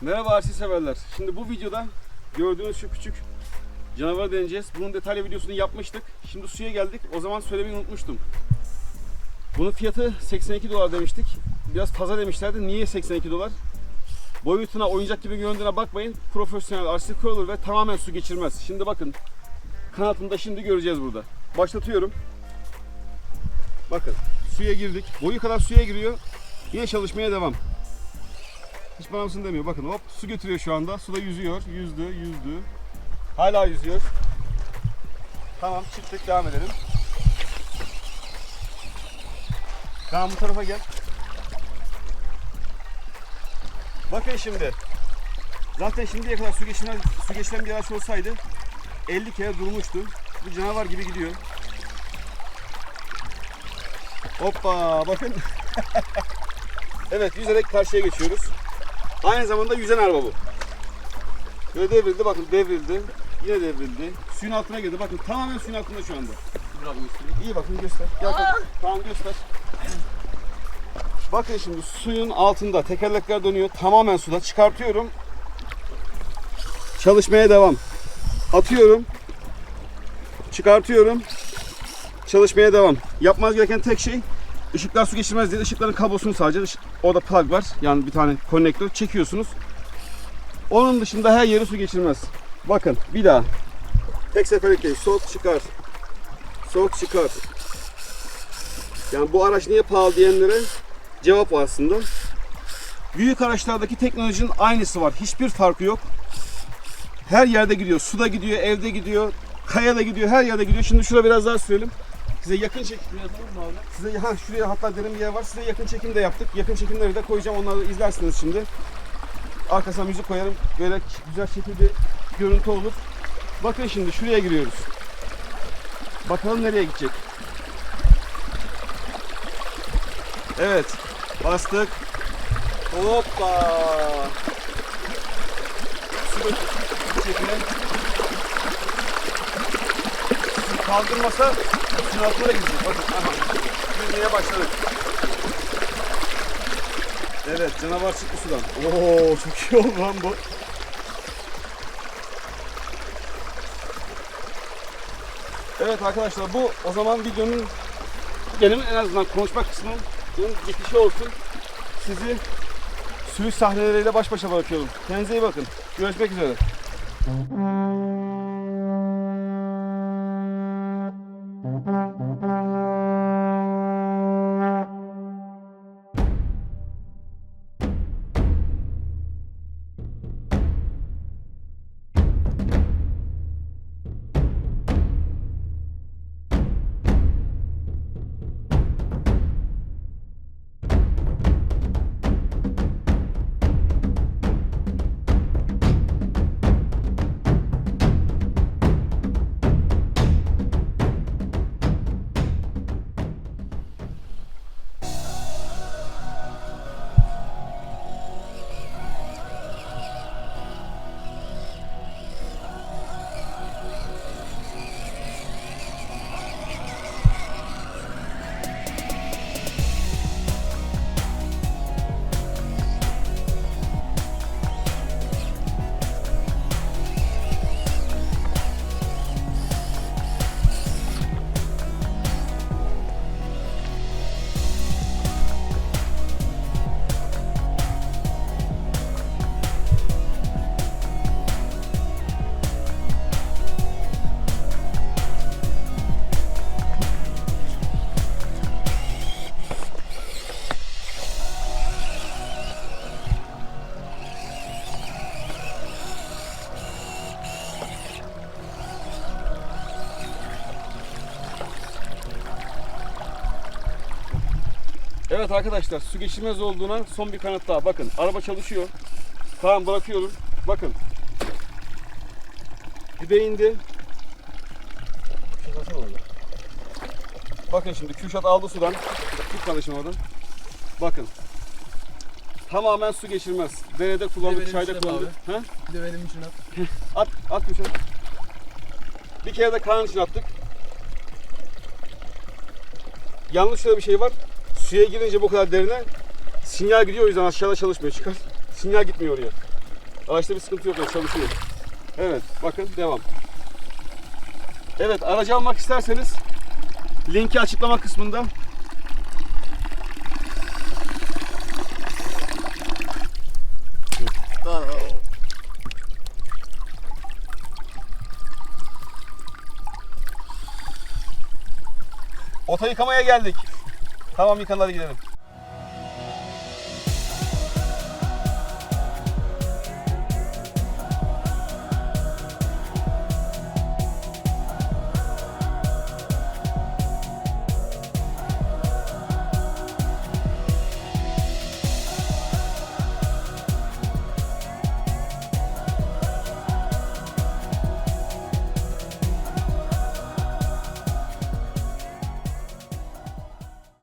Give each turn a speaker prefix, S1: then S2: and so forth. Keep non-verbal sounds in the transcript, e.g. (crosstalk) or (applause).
S1: Merhaba arsi severler. Şimdi bu videoda gördüğünüz şu küçük canavarı deneyeceğiz. Bunun detaylı videosunu yapmıştık. Şimdi suya geldik. O zaman söylemeyi unutmuştum. Bunun fiyatı 82 dolar demiştik. Biraz fazla demişlerdi. Niye 82 dolar? Boyutuna, oyuncak gibi göründüğüne bakmayın. Profesyonel RC crawler ve tamamen su geçirmez. Şimdi bakın. Kanatını da şimdi göreceğiz burada. Başlatıyorum. Bakın suya girdik. Boyu kadar suya giriyor. Yine çalışmaya devam. Hiç bana mısın demiyor. Bakın hop su götürüyor şu anda. Suda yüzüyor. Yüzdü, yüzdü. Hala yüzüyor. Tamam çıktık devam edelim. Tamam bu tarafa gel. Bakın şimdi. Zaten şimdiye kadar su geçiren, su geçiren bir araç olsaydı 50 kere durmuştu. Bu canavar gibi gidiyor. Hoppa bakın. (laughs) evet yüzerek karşıya geçiyoruz. Aynı zamanda yüzen araba bu. Böyle devrildi bakın devrildi. Yine devrildi. Suyun altına girdi. Bakın tamamen suyun altında şu anda. İyi bakın göster. Gel. Tamam göster. Bakın şimdi suyun altında tekerlekler dönüyor. Tamamen suda. Çıkartıyorum. Çalışmaya devam. Atıyorum. Çıkartıyorum. Çalışmaya devam. Yapmanız gereken tek şey ışıklar su geçirmez diye ışıkların kablosunu sadece ışık- orada plug var. Yani bir tane konnektör çekiyorsunuz. Onun dışında her yeri su geçirmez. Bakın bir daha. Tek seferlik değil. Sok çıkar. Sok çıkar. Yani bu araç niye pahalı diyenlere cevap aslında. Büyük araçlardaki teknolojinin aynısı var. Hiçbir farkı yok. Her yerde gidiyor. Suda gidiyor, evde gidiyor, kayada gidiyor, her yerde gidiyor. Şimdi şuraya biraz daha sürelim. Size yakın çekim Size ha şuraya hatta derin bir yer var. Size yakın çekim de yaptık. Yakın çekimleri de koyacağım. Onları izlersiniz şimdi. Arkasına müzik koyarım. Böyle güzel şekilde görüntü olur. Bakın şimdi şuraya giriyoruz. Bakalım nereye gidecek. Evet. Bastık. Hoppa. Su. Su kaldırmasa suyun altına da gidecek. Bakın aha. Yüzmeye başladık. Evet canavar çıktı sudan. Oo çok iyi oldu lan bu. Evet arkadaşlar bu o zaman videonun benim en azından konuşma kısmının bitişi olsun. Sizi sürüş sahneleriyle baş başa bırakıyorum. Kendinize iyi bakın. Görüşmek üzere. Evet arkadaşlar su geçirmez olduğuna son bir kanıt daha. Bakın araba çalışıyor. Tamam bırakıyorum. Bakın. Dibe indi. Bakın şimdi Kürşat aldı sudan. Tut kardeşim oradan. Bakın. Tamamen su geçirmez. Derede kullandık,
S2: benim
S1: çayda kullandık. Ha?
S2: Bir de benim için at.
S1: At, at Kürşat. Bir kere de kanın için attık. Yanlış şöyle bir şey var. Suya girince bu kadar derine sinyal gidiyor o yüzden aşağıda çalışmıyor. Çıkar. Sinyal gitmiyor oraya. Araçta bir sıkıntı yok. Çalışıyor. Evet. Bakın devam. Evet. Aracı almak isterseniz linki açıklama kısmında. Oto yıkamaya geldik. Tamam yıkan gidelim.